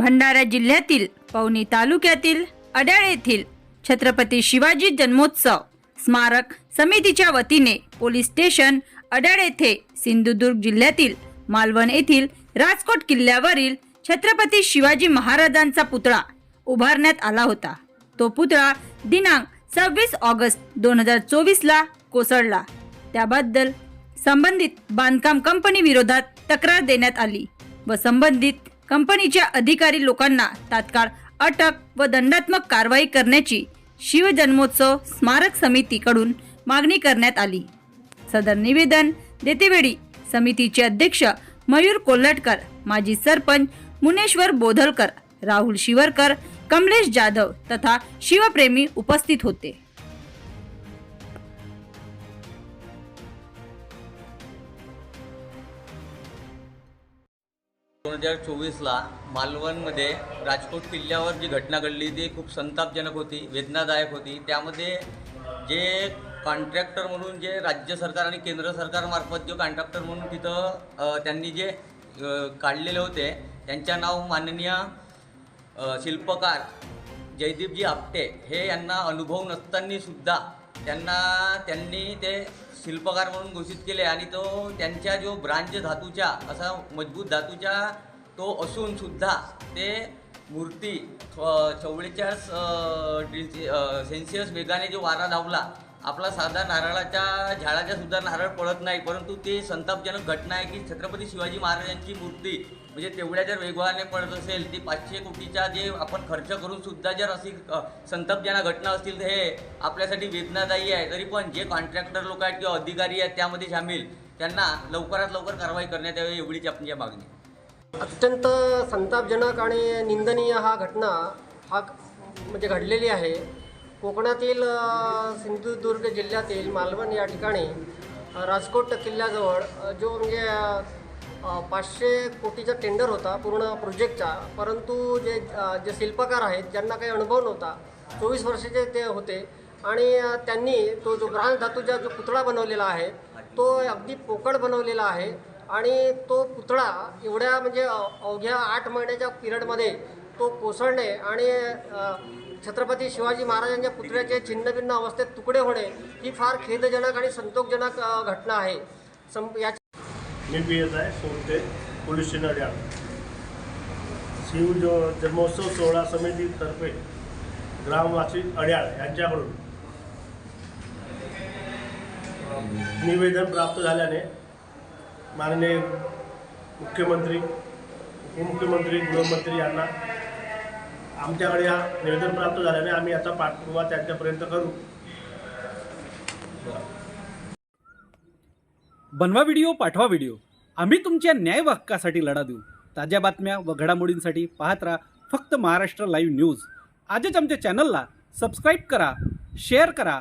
भंडारा जिल्ह्यातील पवनी तालुक्यातील अड्याळ येथील छत्रपती शिवाजी जन्मोत्सव स्मारक समितीच्या वतीने पोलीस स्टेशन अड्याळ येथे सिंधुदुर्ग जिल्ह्यातील मालवण येथील राजकोट किल्ल्यावरील छत्रपती शिवाजी महाराजांचा पुतळा उभारण्यात आला होता. तो पुतळा दिनांक सव्वीस ऑगस्ट दोन हजार चोवीसला कोसळला. त्याबद्दल संबंधित बांधकाम कंपनी विरोधात तक्रार देण्यात आली व संबंधित कंपनीच्या अधिकारी लोकांना तात्काळ अटक व दंडात्मक कारवाई करण्याची शिवजन्मोत्सव स्मारक समितीकडून मागणी करण्यात आली. सदर निवेदन देतेवेळी समितीचे अध्यक्ष मयूर कोल्हटकर माजी सरपंच मुनेश्वर बोधलकर राहुल शिवरकर कमलेश जाधव तथा शिवप्रेमी उपस्थित होते. दोन हजार चोवीसला मालवणमध्ये राजकोट किल्ल्यावर जी घटना घडली ती खूप संतापजनक होती वेदनादायक होती. त्यामध्ये जे कॉन्ट्रॅक्टर म्हणून जे राज्य सरकार आणि केंद्र सरकारमार्फत जे कॉन्ट्रॅक्टर म्हणून तिथं त्यांनी जे काढलेले होते त्यांच्या नाव माननीय शिल्पकार जयदीपजी आपटे हे यांना अनुभव नसताना सुद्धा त्यांना त्यांनी ते शिल्पकार म्हणून घोषित केले आणि तो त्यांच्या जो ब्रांच धातूच्या असा मजबूत धातूच्या तो असूनसुद्धा ते मूर्ती चव्वेचाळीस सेन्सियस वेगाने जो वारा धावला आपला साधा नारळाच्या झाडाच्या सुद्धा नारळ पडत नाही परंतु ते संतापजनक घटना आहे की छत्रपती शिवाजी महाराजांची मूर्ती म्हणजे तेवढ्या जर वेगवाने पडत असेल ती पाचशे कोटीचा जे आपण खर्च करून सुद्धा जर अशी संतापजनक घटना असतील तर हे आपल्यासाठी वेदनादायी आहे. तरी पण जे कॉन्ट्रॅक्टर लोक आहेत किंवा अधिकारी आहेत त्यामध्ये सामील त्यांना लवकरात लवकर कारवाई करण्यात यावी एवढीच आपली मागणी. अत्यंत संतापजनक आणि निंदनीय हा घटना हा म्हणजे घडलेली आहे. कोकणातील सिंधुदुर्ग जिल्ह्यातील मालवण या ठिकाणी राजकोट किल्ल्याजवळ जो म्हणजे पाचशे कोटीचा टेंडर होता पूर्ण प्रोजेक्टचा परंतु जे जे शिल्पकार आहेत ज्यांना काही अनुभव नव्हता चोवीस वर्षाचे ते होते. आणि त्यांनी तो जो ब्रांज धातूचा जो पुतळा बनवलेला आहे तो अगदी पोकळ बनवलेला आहे. आणि तो पुतळा एवढ्या म्हणजे अवघ्या आठ महिन्याच्या पिरियडमध्ये तो कोसळणे आणि छत्रपती शिवाजी महाराजांच्या पुतळ्याचे छिन्नभिन्न अवस्थेत तुकडे होणे ही फार खेदजनक आणि संतोषजनक घटना आहे. सं याची मी पी एस आहे सोनते पोलीस स्टेशन अड्याळ शिव जो जन्मोत्सव सोहळा समितीतर्फे ग्रामवासी अड्याळ यांच्याकडून निवेदन प्राप्त झाल्याने माननीय मुख्यमंत्री उपमुख्यमंत्री गृहमंत्री यांना आमच्याकडे हा निवेदन प्राप्त झाल्याने आम्ही याचा पाठपुरावा त्यांच्यापर्यंत करू. बनवा व्हिडिओ पाठवा व्हिडिओ. आम्ही तुमच्या न्याय हक्कासाठी लढा देऊ. ताज्या बातम्या व घडामोडींसाठी पाहत राहा फक्त महाराष्ट्र लाईव्ह न्यूज आजच आमच्या चॅनलला सबस्क्राईब करा शेअर करा.